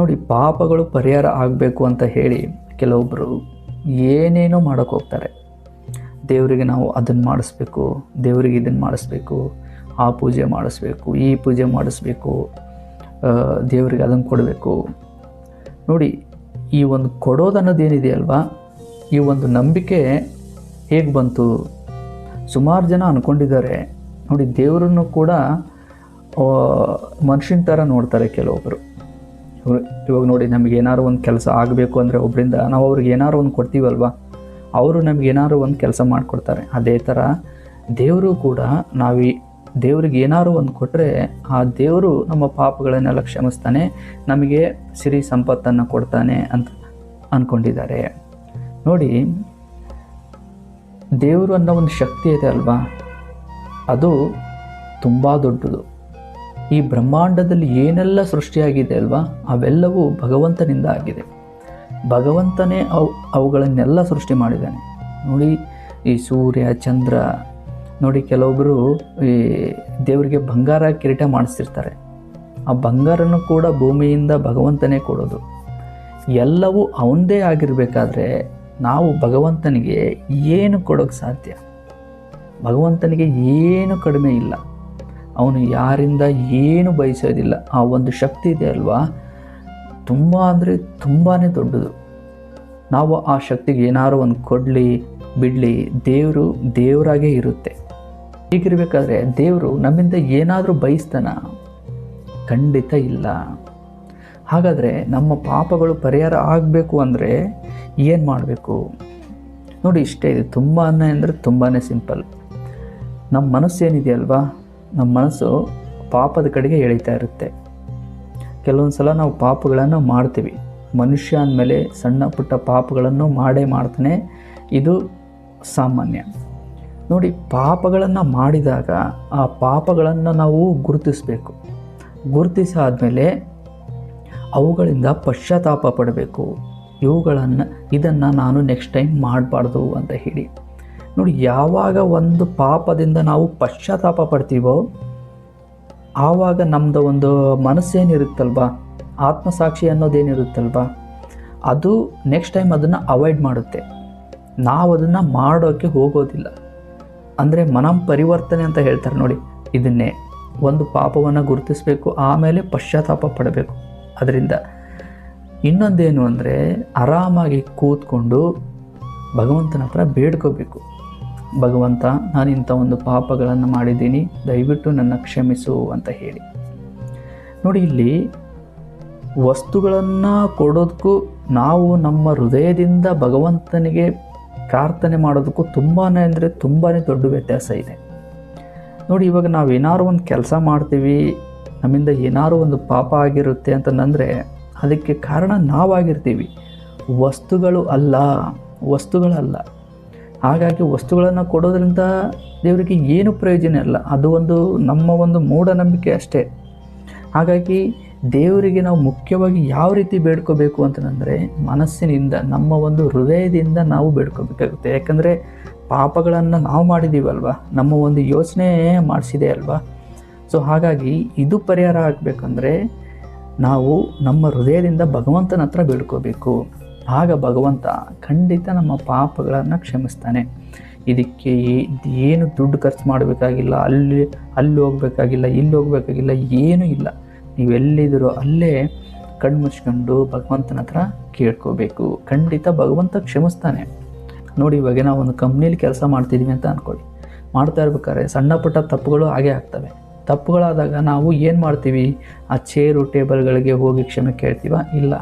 ನೋಡಿ, ಪಾಪಗಳು ಪರಿಹಾರ ಆಗಬೇಕು ಅಂತ ಹೇಳಿ ಕೆಲವೊಬ್ಬರು ಏನೇನೋ ಮಾಡೋಕ್ಕೆ ಹೋಗ್ತಾರೆ. ದೇವರಿಗೆ ನಾವು ಅದನ್ನು ಮಾಡಿಸ್ಬೇಕು, ದೇವರಿಗೆ ಇದನ್ನು ಮಾಡಿಸ್ಬೇಕು, ಆ ಪೂಜೆ ಮಾಡಿಸ್ಬೇಕು, ಈ ಪೂಜೆ ಮಾಡಿಸ್ಬೇಕು ದೇವರಿಗೆ ಅದನ್ನು ಕೊಡಬೇಕು. ನೋಡಿ, ಈ ಒಂದು ಕೊಡೋದನ್ನೋದೇನಿದೆಯಲ್ವಾ ಈ ಒಂದು ನಂಬಿಕೆ ಹೇಗೆ ಬಂತು? ಸುಮಾರು ಜನ ಅಂದ್ಕೊಂಡಿದ್ದಾರೆ ನೋಡಿ, ದೇವರನ್ನು ಕೂಡ ಮನುಷ್ಯನ ಥರ ನೋಡ್ತಾರೆ ಕೆಲವೊಬ್ಬರು ಇವಾಗ ನೋಡಿ, ನಮಗೆ ಏನಾದ್ರು ಒಂದು ಕೆಲಸ ಆಗಬೇಕು ಅಂದರೆ ಒಬ್ಬರಿಂದ ನಾವು ಅವ್ರಿಗೆ ಏನಾರು ಒಂದು ಕೊಡ್ತೀವಲ್ವಾ? ಅವರು ನಮ್ಗೆ ಏನಾದ್ರು ಒಂದು ಕೆಲಸ ಮಾಡಿಕೊಡ್ತಾರೆ. ಅದೇ ಥರ ದೇವರು ಕೂಡ ನಾವು ದೇವ್ರಿಗೆ ಏನಾದ್ರು ಒಂದು ಕೊಟ್ಟರೆ ಆ ದೇವರು ನಮ್ಮ ಪಾಪಗಳನ್ನೆಲ್ಲ ಕ್ಷಮಿಸ್ತಾನೆ, ನಮಗೆ ಸಿರಿ ಸಂಪತ್ತನ್ನು ಕೊಡ್ತಾನೆ ಅಂತ ಅಂದ್ಕೊಂಡಿದ್ದಾರೆ ನೋಡಿ, ದೇವರು ಅನ್ನೋ ಒಂದು ಶಕ್ತಿ ಇದೆ ಅಲ್ವಾ? ಅದು ತುಂಬ ದೊಡ್ಡದು. ಈ ಬ್ರಹ್ಮಾಂಡದಲ್ಲಿ ಏನೆಲ್ಲ ಸೃಷ್ಟಿಯಾಗಿದೆ ಅಲ್ವಾ? ಅವೆಲ್ಲವೂ ಭಗವಂತನಿಂದ ಆಗಿದೆ. ಭಗವಂತನೇ ಅವು, ಅವುಗಳನ್ನೆಲ್ಲ ಸೃಷ್ಟಿ ಮಾಡಿದ್ದಾನೆ. ನೋಡಿ, ಈ ಸೂರ್ಯ, ಚಂದ್ರ, ನೋಡಿ ಕೆಲವೊಬ್ಬರು ಈ ದೇವರಿಗೆ ಬಂಗಾರ ಕಿರೀಟ ಮಾಡಿಸ್ತಿರ್ತಾರೆ. ಆ ಬಂಗಾರನು ಕೂಡ ಭೂಮಿಯಿಂದ ಭಗವಂತನೇ ಕೊಡೋದು. ಎಲ್ಲವೂ ಅವಂದೇ ಆಗಿರಬೇಕಾದ್ರೆ ನಾವು ಭಗವಂತನಿಗೆ ಏನು ಕೊಡೋಕ್ಕೆ ಸಾಧ್ಯ? ಭಗವಂತನಿಗೆ ಏನು ಕಡಿಮೆ ಇಲ್ಲ. ಅವನು ಯಾರಿಂದ ಏನು ಬಯಸೋದಿಲ್ಲ. ಆ ಒಂದು ಶಕ್ತಿ ಇದೆ ಅಲ್ವಾ? ತುಂಬ ಅಂದರೆ ತುಂಬಾ ದೊಡ್ಡದು. ನಾವು ಆ ಶಕ್ತಿಗೆ ಏನಾದ್ರು ಒಂದು ಕೊಡಲಿ, ಬಿಡಲಿ, ದೇವರು ದೇವರಾಗೇ ಇರುತ್ತೆ. ಹೀಗಿರಬೇಕಾದ್ರೆ ದೇವರು ನಮ್ಮಿಂದ ಏನಾದರೂ ಬಯಸ್ತಾನ? ಖಂಡಿತ ಇಲ್ಲ. ಹಾಗಾದರೆ ನಮ್ಮ ಪಾಪಗಳು ಪರಿಹಾರ ಆಗಬೇಕು ಅಂದರೆ ಏನು ಮಾಡಬೇಕು? ನೋಡಿ, ಇಷ್ಟೇ, ಇದೆ ತುಂಬಾ ಅಂದರೆ ತುಂಬಾ ಸಿಂಪಲ್. ನಮ್ಮ ಮನಸ್ಸು ಏನಿದೆಯಲ್ವಾ ನಮ್ಮ ಮನಸ್ಸು ಪಾಪದ ಕಡೆಗೆ ಎಳೀತಾ ಇರುತ್ತೆ. ಕೆಲವೊಂದು ಸಲ ನಾವು ಪಾಪಗಳನ್ನು ಮಾಡ್ತೀವಿ. ಮನುಷ್ಯ ಅಂದಮೇಲೆ ಸಣ್ಣ ಪುಟ್ಟ ಪಾಪಗಳನ್ನು ಮಾಡೇ ಮಾಡ್ತಾನೆ. ಇದು ಸಾಮಾನ್ಯ. ನೋಡಿ, ಪಾಪಗಳನ್ನು ಮಾಡಿದಾಗ ಆ ಪಾಪಗಳನ್ನು ನಾವು ಗುರುತಿಸಬೇಕು. ಗುರುತಿಸಾದ್ಮೇಲೆ ಅವುಗಳಿಂದ ಪಶ್ಚಾತ್ತಾಪ ಪಡಬೇಕು. ಇವುಗಳನ್ನು, ಇದನ್ನು ನಾನು ನೆಕ್ಸ್ಟ್ ಟೈಮ್ ಮಾಡಬಾರ್ದು ಅಂತ ಹೇಳಿ. ನೋಡಿ, ಯಾವಾಗ ಒಂದು ಪಾಪದಿಂದ ನಾವು ಪಶ್ಚಾತ್ತಾಪ ಪಡ್ತೀವೋ, ಆವಾಗ ನಮ್ಮದು ಒಂದು ಮನಸ್ಸೇನಿರುತ್ತಲ್ವ? ಆತ್ಮಸಾಕ್ಷಿ ಅನ್ನೋದೇನಿರುತ್ತಲ್ವಾ? ಅದು ನೆಕ್ಸ್ಟ್ ಟೈಮ್ ಅದನ್ನು ಅವಾಯ್ಡ್ ಮಾಡುತ್ತೆ. ನಾವು ಅದನ್ನು ಮಾಡೋಕ್ಕೆ ಹೋಗೋದಿಲ್ಲ. ಅಂದರೆ ಮನಂ ಪರಿವರ್ತನೆ ಅಂತ ಹೇಳ್ತಾರೆ ನೋಡಿ, ಇದನ್ನೇ. ಒಂದು ಪಾಪವನ್ನು ಗುರುತಿಸಬೇಕು, ಆಮೇಲೆ ಪಶ್ಚಾತ್ತಾಪ ಪಡಬೇಕು. ಅದರಿಂದ ಇನ್ನೊಂದೇನು ಅಂದರೆ ಆರಾಮಾಗಿ ಕೂತ್ಕೊಂಡು ಭಗವಂತನ ಹತ್ರ ಬೇಡ್ಕೋಬೇಕು. ಭಗವಂತ, ನಾನು ಇಂಥ ಒಂದು ಪಾಪಗಳನ್ನು ಮಾಡಿದ್ದೀನಿ, ದಯವಿಟ್ಟು ನನ್ನ ಕ್ಷಮಿಸು ಅಂತ ಹೇಳಿ. ನೋಡಿ ಇಲ್ಲಿ, ವಸ್ತುಗಳನ್ನು ಕೊಡೋದಕ್ಕೂ ನಾವು ನಮ್ಮ ಹೃದಯದಿಂದ ಭಗವಂತನಿಗೆ ಪ್ರಾರ್ಥನೆ ಮಾಡೋದಕ್ಕೂ ತುಂಬಾ ಅಂದರೆ ತುಂಬಾ ದೊಡ್ಡ ವ್ಯತ್ಯಾಸ ಇದೆ. ನೋಡಿ ಇವಾಗ ನಾವು ಏನಾದ್ರು ಒಂದು ಕೆಲಸ ಮಾಡ್ತೀವಿ, ನಮ್ಮಿಂದ ಏನಾದ್ರು ಒಂದು ಪಾಪ ಆಗಿರುತ್ತೆ ಅಂತಂದರೆ ಅದಕ್ಕೆ ಕಾರಣ ನಾವಾಗಿರ್ತೀವಿ ವಸ್ತುಗಳು ಅಲ್ಲ, ವಸ್ತುಗಳಲ್ಲ. ಹಾಗಾಗಿ ವಸ್ತುಗಳನ್ನು ಕೊಡೋದ್ರಿಂದ ದೇವರಿಗೆ ಏನು ಪ್ರಯೋಜನ ಇಲ್ಲ. ಅದು ಒಂದು ನಮ್ಮ ಒಂದು ಮೂಢನಂಬಿಕೆ ಅಷ್ಟೇ. ಹಾಗಾಗಿ ದೇವರಿಗೆ ನಾವು ಮುಖ್ಯವಾಗಿ ಯಾವ ರೀತಿ ಬೇಡ್ಕೋಬೇಕು ಅಂತಂದರೆ ಮನಸ್ಸಿನಿಂದ, ನಮ್ಮ ಒಂದು ಹೃದಯದಿಂದ ನಾವು ಬೇಡ್ಕೋಬೇಕಾಗುತ್ತೆ. ಯಾಕಂದರೆ ಪಾಪಗಳನ್ನು ನಾವು ಮಾಡಿದ್ದೀವಲ್ವ ನಮ್ಮ ಒಂದು ಯೋಚನೆ ಮಾಡಿಸಿದೆ ಅಲ್ವಾ? ಸೊ ಹಾಗಾಗಿ ಇದು ಪರಿಹಾರ ಆಗಬೇಕಂದ್ರೆ ನಾವು ನಮ್ಮ ಹೃದಯದಿಂದ ಭಗವಂತನ ಹತ್ರ ಬೇಡ್ಕೋಬೇಕು. ಆಗ ಭಗವಂತ ಖಂಡಿತ ನಮ್ಮ ಪಾಪಗಳನ್ನು ಕ್ಷಮಿಸ್ತಾನೆ. ಇದಕ್ಕೆ ಏನು ದುಡ್ಡು ಖರ್ಚು ಮಾಡಬೇಕಾಗಿಲ್ಲ, ಅಲ್ಲಿ ಅಲ್ಲಿ ಹೋಗಬೇಕಾಗಿಲ್ಲ, ಇಲ್ಲಿ ಹೋಗಬೇಕಾಗಿಲ್ಲ, ಏನೂ ಇಲ್ಲ. ನೀವು ಎಲ್ಲಿದ್ದೀರೋ ಅಲ್ಲೇ ಕಣ್ಣು ಮುಚ್ಕೊಂಡು ಭಗವಂತನ ಹತ್ರ ಕೇಳ್ಕೋಬೇಕು. ಖಂಡಿತ ಭಗವಂತ ಕ್ಷಮಿಸ್ತಾನೆ. ನೋಡಿ, ಇವಾಗ ನಾವು ಒಂದು ಕಂಪ್ನಿಲಿ ಕೆಲಸ ಮಾಡ್ತಿದ್ದೀವಿ ಅಂತ ಅಂದ್ಕೊಳ್ಳಿ ಮಾಡ್ತಾ ಇರ್ಬೇಕಾದ್ರೆ ಸಣ್ಣ ಪುಟ್ಟ ತಪ್ಪುಗಳು ಹಾಗೆ ಆಗ್ತವೆ. ತಪ್ಪುಗಳಾದಾಗ ನಾವು ಏನು ಮಾಡ್ತೀವಿ? ಆ ಚೇರು ಟೇಬಲ್ಗಳಿಗೆ ಹೋಗಿ ಕ್ಷಮೆ ಕೇಳ್ತೀವ? ಇಲ್ಲ.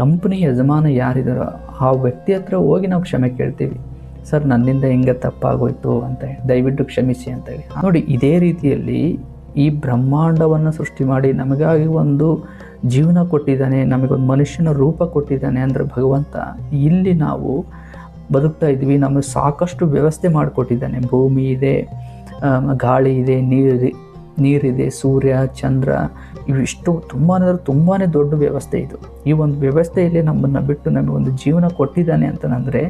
ಕಂಪ್ನಿ ಯಜಮಾನ ಯಾರಿದ್ದಾರೋ ಆ ವ್ಯಕ್ತಿ ಹತ್ರ ಹೋಗಿ ನಾವು ಕ್ಷಮೆ ಕೇಳ್ತೀವಿ. ಸರ್, ನನ್ನಿಂದ ಹಿಂಗೆ ತಪ್ಪಾಗೋಯ್ತು ಅಂತ ಹೇಳಿ, ದಯವಿಟ್ಟು ಕ್ಷಮಿಸಿ ಅಂತ ಹೇಳಿ. ನೋಡಿ, ಇದೇ ರೀತಿಯಲ್ಲಿ ಈ ಬ್ರಹ್ಮಾಂಡವನ್ನು ಸೃಷ್ಟಿ ಮಾಡಿ ನಮಗಾಗಿ ಒಂದು ಜೀವನ ಕೊಟ್ಟಿದ್ದಾನೆ, ನಮಗೊಂದು ಮನುಷ್ಯನ ರೂಪ ಕೊಟ್ಟಿದ್ದಾನೆ ಅಂದರೆ ಭಗವಂತ ಇಲ್ಲಿ ನಾವು ಬದುಕ್ತಾ ಇದ್ವಿ ನಮಗೆ ಸಾಕಷ್ಟು ವ್ಯವಸ್ಥೆ ಮಾಡಿಕೊಟ್ಟಿದ್ದಾನೆ. ಭೂಮಿ ಇದೆ ಗಾಳಿ ಇದೆ ನೀರಿದೆ ನೀರಿದೆ, ಸೂರ್ಯ, ಚಂದ್ರ ಇವಿಷ್ಟು ತುಂಬಾ ಅಂದರೆ ತುಂಬಾ ದೊಡ್ಡ ವ್ಯವಸ್ಥೆ ಇದು. ಈ ಒಂದು ವ್ಯವಸ್ಥೆಯಲ್ಲಿ ನಮ್ಮನ್ನು ಬಿಟ್ಟು ನಮಗೆ ಒಂದು ಜೀವನ ಕೊಟ್ಟಿದ್ದಾನೆ ಅಂತಂದರೆ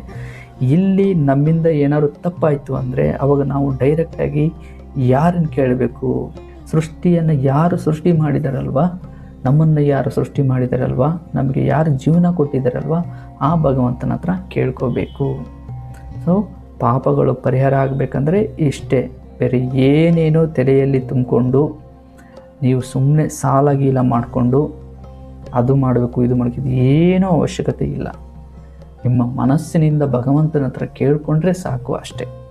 ಇಲ್ಲಿ ನಮ್ಮಿಂದ ಏನಾದ್ರು ತಪ್ಪಾಯಿತು ಅಂದರೆ, ಅವಾಗ ನಾವು ಡೈರೆಕ್ಟಾಗಿ ಯಾರನ್ನು ಕೇಳಬೇಕು? ಸೃಷ್ಟಿಯನ್ನು ಯಾರು ಸೃಷ್ಟಿ ಮಾಡಿದಾರಲ್ವ? ನಮ್ಮನ್ನು ಯಾರು ಸೃಷ್ಟಿ ಮಾಡಿದಾರಲ್ವ? ನಮಗೆ ಯಾರು ಜೀವನ ಕೊಟ್ಟಿದ್ದಾರಲ್ವಾ ಆ ಭಗವಂತನ ಹತ್ರ ಕೇಳ್ಕೋಬೇಕು. ಸೊ ಪಾಪಗಳು ಪರಿಹಾರ ಆಗಬೇಕಂದ್ರೆ ಇಷ್ಟೇ. ಬೇರೆ ಏನೇನೋ ತಲೆಯಲ್ಲಿ ತುಂಬಿಕೊಂಡು ನೀವು ಸುಮ್ಮನೆ ಸಾಲಾಗಿ ಗೀಲ ಮಾಡಿಕೊಂಡು ಅದು ಮಾಡಬೇಕು, ಇದು ಮಾಡಬೇಕು ಏನೂ ಅವಶ್ಯಕತೆ ಇಲ್ಲ. ನಿಮ್ಮ ಮನಸ್ಸಿನಿಂದ ಭಗವಂತನ ಹತ್ರ ಕೇಳಿಕೊಂಡ್ರೆ ಸಾಕು ಅಷ್ಟೇ.